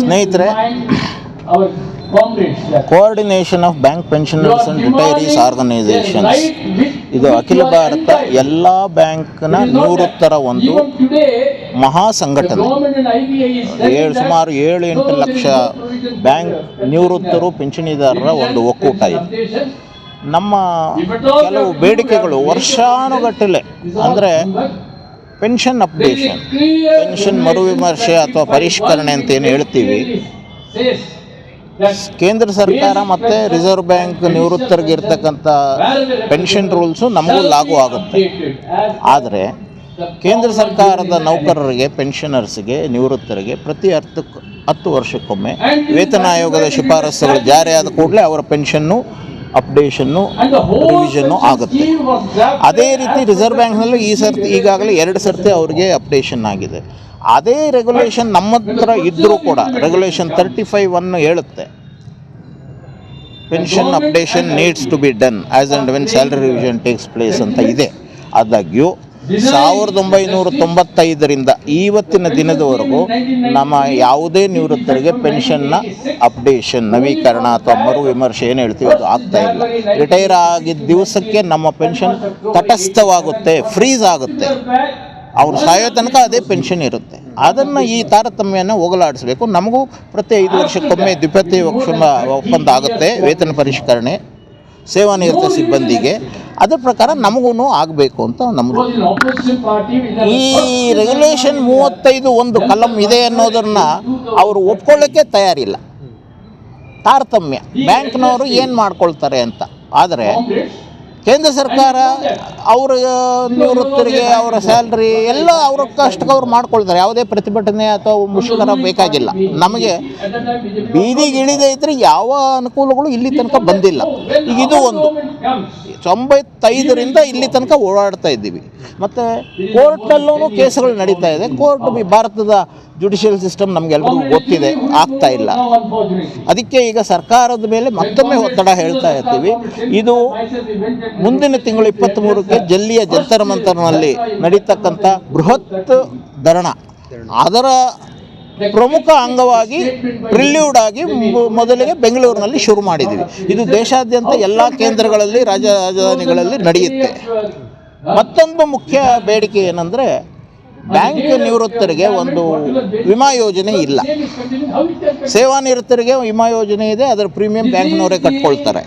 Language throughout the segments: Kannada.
ಸ್ನೇಹಿತರೆ coordination of bank pensioners and retirees organisations ಇದು ಅಖಿಲ ಭಾರತ ಎಲ್ಲ ಬ್ಯಾಂಕ್ನ ನಿವೃತ್ತರ ಒಂದು ಮಹಾ ಸಂಘಟನೆ. ಏಳು ಸುಮಾರು ಏಳು ಎಂಟು ಲಕ್ಷ ಬ್ಯಾಂಕ್ ನಿವೃತ್ತರು ಪಿಂಚಣಿದಾರರ ಒಂದು ಒಕ್ಕೂಟ ಇದೆ. ನಮ್ಮ ಕೆಲವು ಬೇಡಿಕೆಗಳು ವರ್ಷಾನುಗಟ್ಟಲೆ. ಅಂದರೆ ಪೆನ್ಷನ್ ಅಪ್ಡೇಷನ್ ಪೆನ್ಷನ್ ಮರುವಿಮರ್ಶೆ ಅಥವಾ ಪರಿಷ್ಕರಣೆ ಅಂತ ಏನು ಹೇಳ್ತೀವಿ? ಕೇಂದ್ರ ಸರ್ಕಾರ ಮತ್ತು ರಿಸರ್ವ್ ಬ್ಯಾಂಕ್ ನಿವೃತ್ತರಿಗೆ ಇರ್ತಕ್ಕಂಥ ಪೆನ್ಷನ್ ರೂಲ್ಸು ನಮಗೂ ಲಾಗು ಆಗುತ್ತೆ. ಆದರೆ ಕೇಂದ್ರ ಸರ್ಕಾರದ ನೌಕರರಿಗೆ ಪೆನ್ಷನರ್ಸ್ಗೆ ನಿವೃತ್ತರಿಗೆ ಪ್ರತಿ ಹತ್ತು ಹತ್ತು ವರ್ಷಕ್ಕೊಮ್ಮೆ ವೇತನ ಆಯೋಗದ ಶಿಫಾರಸುಗಳು ಜಾರಿಯಾದ ಕೂಡಲೇ ಅವರ ಪೆನ್ಷನ್ನು ಅಪ್ಡೇಷನ್ನು ರಿವಿಷನ್ನು ಆಗುತ್ತೆ. ಅದೇ ರೀತಿ ರಿಸರ್ವ್ ಬ್ಯಾಂಕ್ನಲ್ಲೂ ಈ ಸರ್ತಿ ಈಗಾಗಲೇ ಎರಡು ಸರ್ತಿ ಅವರಿಗೆ ಅಪ್ಡೇಷನ್ ಆಗಿದೆ. ಅದೇ ರೆಗ್ಯುಲೇಷನ್ ನಮ್ಮ ಹತ್ರ ಇದ್ದರೂ ಕೂಡ ರೆಗ್ಯುಲೇಷನ್ ತರ್ಟಿ ಫೈವ್ ಅನ್ನು ಹೇಳುತ್ತೆ. Pension updation needs to be done as and when salary revision takes place ಅಂತ ಇದೆ. ಆದಾಗ್ಯೂ ಸಾವಿರದ ಒಂಬೈನೂರ ತೊಂಬತ್ತೈದರಿಂದ ಇವತ್ತಿನ ದಿನದವರೆಗೂ ನಮ್ಮ ಯಾವುದೇ ನಿವೃತ್ತರಿಗೆ ಪೆನ್ಷನ್ನ ಅಪ್ಡೇಷನ್, ನವೀಕರಣ ಅಥವಾ ಮರು ವಿಮರ್ಶೆ ಏನು ಹೇಳ್ತೀವಿ ಅದು ಆಗ್ತಾ ಇಲ್ಲ. ರಿಟೈರ್ ಆಗಿದ್ದ ದಿವಸಕ್ಕೆ ನಮ್ಮ ಪೆನ್ಷನ್ ತಟಸ್ಥವಾಗುತ್ತೆ, ಫ್ರೀಸ್ ಆಗುತ್ತೆ. ಅವ್ರು ಸಾಯೋ ತನಕ ಅದೇ ಪೆನ್ಷನ್ ಇರುತ್ತೆ. ಅದನ್ನು ಈ ತಾರತಮ್ಯನ ಹೋಗಲಾಡಿಸಬೇಕು. ನಮಗೂ ಪ್ರತಿ ಐದು ವರ್ಷಕ್ಕೊಮ್ಮೆ ದ್ವಿಪತಿ ಒಪ್ಪಂದ ಆಗುತ್ತೆ, ವೇತನ ಪರಿಷ್ಕರಣೆ ಸೇವಾನಿರತ ಸಿಬ್ಬಂದಿಗೆ. ಅದ್ರ ಪ್ರಕಾರ ನಮಗೂ ಆಗಬೇಕು ಅಂತ ನಮ್ಮದು ಈ ರೆಗ್ಯುಲೇಷನ್ ಮೂವತ್ತೈದು ಒಂದು ಕಲಂ ಇದೆ ಅನ್ನೋದನ್ನು ಅವರು ಒಪ್ಕೊಳ್ಳೋಕ್ಕೆ ತಯಾರಿಲ್ಲ. ತಾರತಮ್ಯ. ಬ್ಯಾಂಕ್ನವರು ಏನು ಮಾಡ್ಕೊಳ್ತಾರೆ ಅಂತ. ಆದರೆ ಕೇಂದ್ರ ಸರ್ಕಾರ ಅವರ ನಿವೃತ್ತರಿಗೆ, ಅವರ ಸ್ಯಾಲ್ರಿ ಎಲ್ಲ ಅವ್ರ ಕಷ್ಟಕ್ಕೆ ಅವ್ರು ಮಾಡ್ಕೊಳ್ತಾರೆ. ಯಾವುದೇ ಪ್ರತಿಭಟನೆ ಅಥವಾ ಮುಷ್ಕರ ಬೇಕಾಗಿಲ್ಲ. ನಮಗೆ ಬೀದಿಗೆ ಇಳಿದೇ ಇದ್ರೆ ಯಾವ ಅನುಕೂಲಗಳು ಇಲ್ಲಿ ತನಕ ಬಂದಿಲ್ಲ. ಈಗ ಇದು ಒಂದು. ತೊಂಬತ್ತೈದರಿಂದ ಇಲ್ಲಿ ತನಕ ಓಡಾಡ್ತಾ ಇದ್ದೀವಿ. ಮತ್ತು ಕೋರ್ಟ್ನಲ್ಲೂ ಕೇಸುಗಳು ನಡೀತಾ ಇದೆ. ಕೋರ್ಟ್ ಭಾರತದ ಜುಡಿಷಿಯಲ್ ಸಿಸ್ಟಮ್ ನಮಗೆಲ್ರಿಗೂ ಗೊತ್ತಿದೆ ಆಗ್ತಾ ಇಲ್ಲ. ಅದಕ್ಕೆ ಈಗ ಸರ್ಕಾರದ ಮೇಲೆ ಮತ್ತೊಮ್ಮೆ ಒತ್ತಡ ಹೇಳ್ತಾ ಇರ್ತೀವಿ. ಇದು ಮುಂದಿನ ತಿಂಗಳು ಇಪ್ಪತ್ತ್ಮೂರಕ್ಕೆ ಜಲ್ಲಿಯ ಜಂತರ ಮಂತರ್ನಲ್ಲಿ ನಡೀತಕ್ಕಂಥ ಬೃಹತ್ ಧರಣ. ಅದರ ಪ್ರಮುಖ ಅಂಗವಾಗಿ ಪ್ರಿಲ್ಯೂಡ್ ಆಗಿ ಮೊದಲಿಗೆ ಬೆಂಗಳೂರಿನಲ್ಲಿ ಶುರು ಮಾಡಿದ್ದೀವಿ. ಇದು ದೇಶಾದ್ಯಂತ ಎಲ್ಲ ಕೇಂದ್ರಗಳಲ್ಲಿ ರಾಜ ರಾಜಧಾನಿಗಳಲ್ಲಿ ನಡೆಯುತ್ತೆ. ಮತ್ತೊಂದು ಮುಖ್ಯ ಬೇಡಿಕೆ ಏನಂದರೆ ಬ್ಯಾಂಕ್ ನಿವೃತ್ತರಿಗೆ ಒಂದು ವಿಮಾ ಯೋಜನೆ ಇಲ್ಲ. ಸೇವಾನಿರತರಿಗೆ ವಿಮಾ ಯೋಜನೆ ಇದೆ, ಅದರ ಪ್ರೀಮಿಯಂ ಬ್ಯಾಂಕ್ನವರೇ ಕಟ್ಕೊಳ್ತಾರೆ.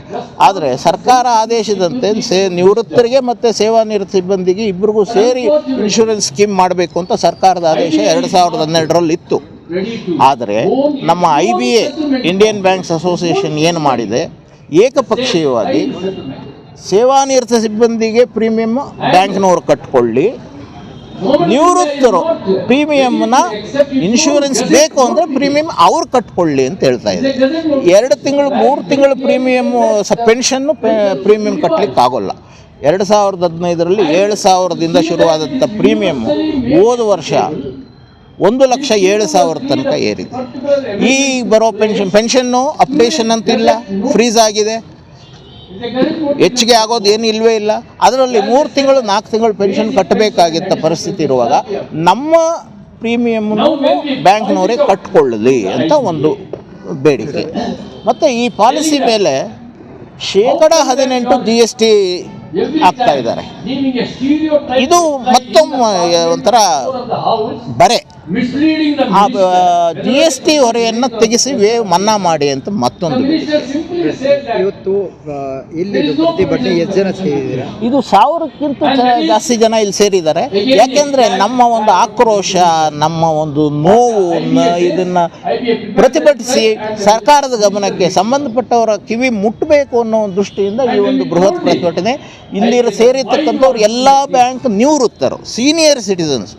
ಆದರೆ ಸರ್ಕಾರ ಆದೇಶದಂತೆ ಸೇ ನಿವೃತ್ತರಿಗೆ ಮತ್ತು ಸೇವಾನಿವೃತ್ತ ಸಿಬ್ಬಂದಿಗೆ ಇಬ್ಬರಿಗೂ ಸೇರಿ ಇನ್ಶೂರೆನ್ಸ್ ಸ್ಕೀಮ್ ಮಾಡಬೇಕು ಅಂತ ಸರ್ಕಾರದ ಆದೇಶ ಎರಡು ಸಾವಿರದ ಹನ್ನೆರಡರಲ್ಲಿ ಇತ್ತು. ಆದರೆ ನಮ್ಮ I B A, Indian banks association ಏನು ಮಾಡಿದೆ? ಏಕಪಕ್ಷೀಯವಾಗಿ ಸೇವಾನಿರತ ಸಿಬ್ಬಂದಿಗೆ ಪ್ರೀಮಿಯಮ್ ಬ್ಯಾಂಕ್ನವರು ಕಟ್ಕೊಳ್ಳಿ ನಿವೃತ್ತರು ಪ್ರೀಮಿಯಮ್ನ ಇನ್ಶೂರೆನ್ಸ್ ಬೇಕು ಅಂದರೆ ಪ್ರೀಮಿಯಮ್ ಅವ್ರು ಕಟ್ಕೊಳ್ಳಿ ಅಂತ ಹೇಳ್ತಾ ಇದೆ ಎರಡು ತಿಂಗಳು, ಮೂರು ತಿಂಗಳು ಪ್ರೀಮಿಯಮ್ಮು ಸ ಪೆನ್ಷನ್ನು ಪ್ರೀಮಿಯಮ್ ಕಟ್ಟಲಿಕ್ಕೆ ಆಗೋಲ್ಲ. ಎರಡು ಸಾವಿರದ ಹದಿನೈದರಲ್ಲಿ ಏಳು ಸಾವಿರದಿಂದ ಶುರುವಾದಂಥ ಪ್ರೀಮಿಯಮ್ಮು ಹೋದ ವರ್ಷ ಒಂದು ಲಕ್ಷ ಏಳು ಸಾವಿರ ತನಕ ಏರಿದೆ. ಈ ಬರೋ ಪೆನ್ಷನ್, ಪೆನ್ಷನ್ನು ಅಪ್ಡೇಷನ್ ಅಂತಿಲ್ಲ ಫ್ರೀಸ್ ಆಗಿದೆ ಹೆಚ್ಚಿಗೆ ಆಗೋದು ಏನು ಇಲ್ಲವೇ ಇಲ್ಲ. ಅದರಲ್ಲಿ ಮೂರು ತಿಂಗಳು, ನಾಲ್ಕು ತಿಂಗಳು ಪೆನ್ಷನ್ ಕಟ್ಟಬೇಕಾಗಿದ್ದ ಪರಿಸ್ಥಿತಿ ಇರುವಾಗ ನಮ್ಮ ಪ್ರೀಮಿಯಮ್ನು ಬ್ಯಾಂಕ್ನವರೇ ಕಟ್ಕೊಳ್ಳಲಿ ಅಂತ ಒಂದು ಬೇಡಿಕೆ. ಮತ್ತು ಈ ಪಾಲಿಸಿ ಮೇಲೆ ಶೇಕಡ ಹದಿನೆಂಟು ಜಿ ಎಸ್ ಟಿ ಆಗ್ತಾ ಇದ್ದಾರೆ. ಇದು ಮತ್ತೊಮ್ಮೆ ಒಂಥರ ಬರೆ. ಆ ಜಿ ಎಸ್ ಟಿ ಹೊರೆಯನ್ನು ತೆಗೆಸಿ ವೇ ಮನ್ನಾ ಮಾಡಿ ಅಂತ ಮತ್ತೊಂದು. ಇವತ್ತು ಇಲ್ಲಿ ಇದು ಪ್ರತಿಭಟನೆ ಎಷ್ಟು ಜನ ಸೇರಿದ್ದೀರಾ? ಇದು ಸಾವಿರಕ್ಕಿಂತ ಜಾಸ್ತಿ ಜನ ಇಲ್ಲಿ ಸೇರಿದ್ದಾರೆ. ಯಾಕೆಂದ್ರೆ ನಮ್ಮ ಒಂದು ಆಕ್ರೋಶ ನಮ್ಮ ಒಂದು ನೋವು ಇದನ್ನ ಪ್ರತಿಭಟಿಸಿ ಸರ್ಕಾರದ ಗಮನಕ್ಕೆ ಸಂಬಂಧಪಟ್ಟವರ ಕಿವಿ ಮುಟ್ಟಬೇಕು ಅನ್ನೋ ಒಂದು ದೃಷ್ಟಿಯಿಂದ ಈ ಒಂದು ಬೃಹತ್ ಪ್ರತಿಭಟನೆ. ಇಲ್ಲಿ ಸೇರಿರ್ತಕ್ಕಂಥವ್ರು ಎಲ್ಲ bank ನಿವೃತ್ತರು senior citizens.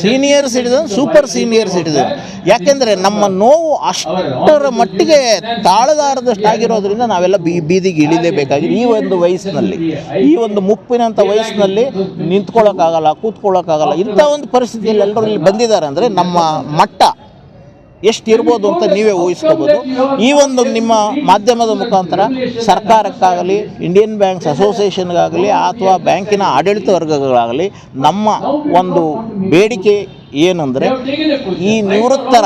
Senior citizen super senior citizen ಯಾಕೆಂದರೆ ನಮ್ಮ ನೋವು ಅಷ್ಟರ ಮಟ್ಟಿಗೆ ತಾಳದಾರದಷ್ಟಾಗಿರೋದ್ರಿಂದ ನಾವೆಲ್ಲ ಬಿ, ಬೀದಿಗೆ ಇಳಿಲೇಬೇಕಾಗಿದೆ ಈ ಒಂದು ವಯಸ್ಸಿನಲ್ಲಿ, ಈ ಒಂದು ಮುಪ್ಪಿನಂಥ ವಯಸ್ಸಿನಲ್ಲಿ ನಿಂತ್ಕೊಳ್ಳೋಕ್ಕಾಗಲ್ಲ ಕೂತ್ಕೊಳ್ಳೋಕ್ಕಾಗಲ್ಲ ಇಂಥ ಒಂದು ಪರಿಸ್ಥಿತಿಯಲ್ಲಿ ಎಲ್ಲರೂ ಇಲ್ಲಿ ಬಂದಿದ್ದಾರೆ ಅಂದರೆ ನಮ್ಮ ಮಟ್ಟ ಎಷ್ಟು ಇರ್ಬೋದು ಅಂತ ನೀವೇ ಊಹಿಸ್ಕೋಬೋದು. ಈ ಒಂದು ನಿಮ್ಮ ಮಾಧ್ಯಮದ ಮುಖಾಂತರ ಸರ್ಕಾರಕ್ಕಾಗಲಿ ಇಂಡಿಯನ್ ಬ್ಯಾಂಕ್ಸ್ ಅಸೋಸಿಯೇಷನ್ಗಾಗಲಿ ಅಥವಾ ಬ್ಯಾಂಕಿನ ಆಡಳಿತ ವರ್ಗಗಳಾಗಲಿ ನಮ್ಮ ಒಂದು ಬೇಡಿಕೆ ಏನಂದರೆ ಈ ನಿವೃತ್ತರ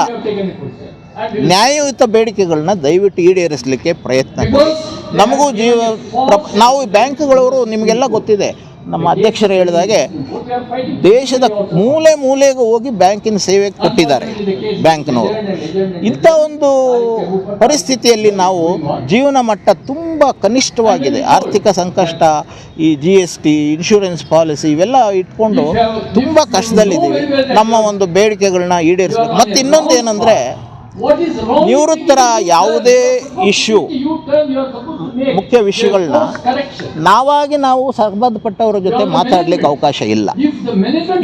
ನ್ಯಾಯಯುತ ಬೇಡಿಕೆಗಳನ್ನ ದಯವಿಟ್ಟು ಈಡೇರಿಸಲಿಕ್ಕೆ ಪ್ರಯತ್ನ ನಮಗೂ ಜೀವ ನಾವು ಬ್ಯಾಂಕ್ಗಳವರು ನಿಮಗೆಲ್ಲ ಗೊತ್ತಿದೆ. ನಮ್ಮ ಅಧ್ಯಕ್ಷರು ಹೇಳಿದಾಗೆ ದೇಶದ ಮೂಲೆ ಮೂಲೆಗೂ ಹೋಗಿ ಬ್ಯಾಂಕಿನ ಸೇವೆ ಕೊಟ್ಟಿದ್ದಾರೆ ಬ್ಯಾಂಕ್ನವರು. ಇಂಥ ಒಂದು ಪರಿಸ್ಥಿತಿಯಲ್ಲಿ ನಾವು ಜೀವನ ಮಟ್ಟ ತುಂಬ ಕನಿಷ್ಠವಾಗಿದೆ. ಆರ್ಥಿಕ ಸಂಕಷ್ಟ, ಈ G S T insurance policy ಇವೆಲ್ಲ ಇಟ್ಕೊಂಡು ತುಂಬ ಕಷ್ಟದಲ್ಲಿದ್ದೀವಿ. ನಮ್ಮ ಒಂದು ಬೇಡಿಕೆಗಳನ್ನ ಈಡೇರಿಸ್ಬೇಕು. ಮತ್ತು ಇನ್ನೊಂದು ಏನಂದರೆ ನಿವೃತ್ತರ ಯಾವುದೇ ಇಶ್ಯೂ ಮುಖ್ಯ ವಿಷಯಗಳನ್ನ ನಾವಾಗಿ ನಾವು ಸಂಬಂಧಪಟ್ಟವರ ಜೊತೆ ಮಾತಾಡಲಿಕ್ಕೆ ಅವಕಾಶ ಇಲ್ಲ.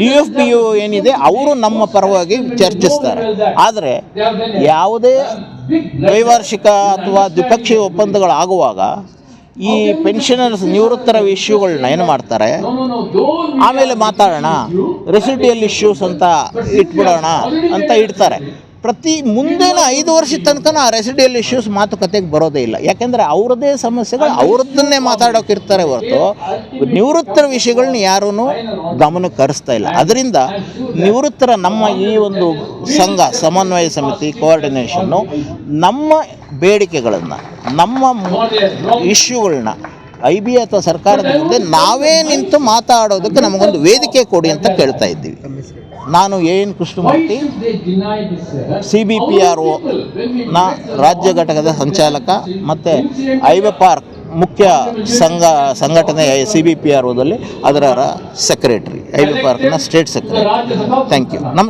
ಯು ಎಫ್ ಪಿ ಯು ಏನಿದೆ ಅವರು ನಮ್ಮ ಪರವಾಗಿ ಚರ್ಚಿಸ್ತಾರೆ. ಆದರೆ ಯಾವುದೇ ದ್ವೈವಾರ್ಷಿಕ ಅಥವಾ ದ್ವಿಪಕ್ಷೀಯ ಒಪ್ಪಂದಗಳಾಗುವಾಗ ಈ ಪೆನ್ಷನರ್ಸ್ ನಿವೃತ್ತರ ಇಶ್ಯೂಗಳನ್ನ ಏನು ಮಾಡ್ತಾರೆ? ಆಮೇಲೆ ಮಾತಾಡೋಣ. ರೆಸಿಡಿಯಲ್ ಇಶ್ಯೂಸ್ ಅಂತ ಇಟ್ಬಿಡೋಣ ಅಂತ ಇಡ್ತಾರೆ. ಪ್ರತಿ ಮುಂದಿನ ಐದು ವರ್ಷದ ತನಕ ಆ ರೆಸಿಡಿಯಲ್ ಇಶ್ಯೂಸ್ ಮಾತುಕತೆಗೆ ಬರೋದೇ ಇಲ್ಲ. ಯಾಕೆಂದ್ರೆ ಅವ್ರದ್ದೇ ಸಮಸ್ಯೆಗಳು ಅವ್ರದ್ದನ್ನೇ ಮಾತಾಡೋಕೆ ಇರ್ತಾರೆ ಹೊರತು ನಿವೃತ್ತರ ವಿಷಯಗಳನ್ನ ಯಾರೂ ಗಮನಕ್ಕೆ ಹರಿಸ್ತಾ ಇಲ್ಲ. ಅದರಿಂದ ನಿವೃತ್ತರ ನಮ್ಮ ಈ ಒಂದು ಸಂಘ ಸಮನ್ವಯ ಸಮಿತಿ ಕೋಆರ್ಡಿನೇಷನ್ನು ನಮ್ಮ ಬೇಡಿಕೆಗಳನ್ನು ನಮ್ಮ ಇಶ್ಯೂಗಳನ್ನ ಐ ಬಿ ಅಥವಾ ಸರ್ಕಾರದ ಮುಂದೆ ನಾವೇ ನಿಂತು ಮಾತಾಡೋದಕ್ಕೆ ನಮಗೊಂದು ವೇದಿಕೆ ಕೊಡಿ ಅಂತ ಕೇಳ್ತಾ ಇದ್ದೀವಿ. ನಾನು A N Krishnamurthy C B P R ಒನ ನ ರಾಜ್ಯ ಘಟಕದ ಸಂಚಾಲಕ ಮತ್ತು ಐವೆ ಪಾರ್ಕ್ ಮುಖ್ಯ ಸಂಘ ಸಂಘಟನೆ ಸಿ ಬಿ ಪಿ ಆರ್ ಒದಲ್ಲಿ ಅದರ ಸೆಕ್ರೆಟ್ರಿ ಐವೆ ಪಾರ್ಕ್ನ ಸ್ಟೇಟ್ ಸೆಕ್ರೆಟರಿ ಥ್ಯಾಂಕ್ ಯು ನಮಸ್ಕಾರ.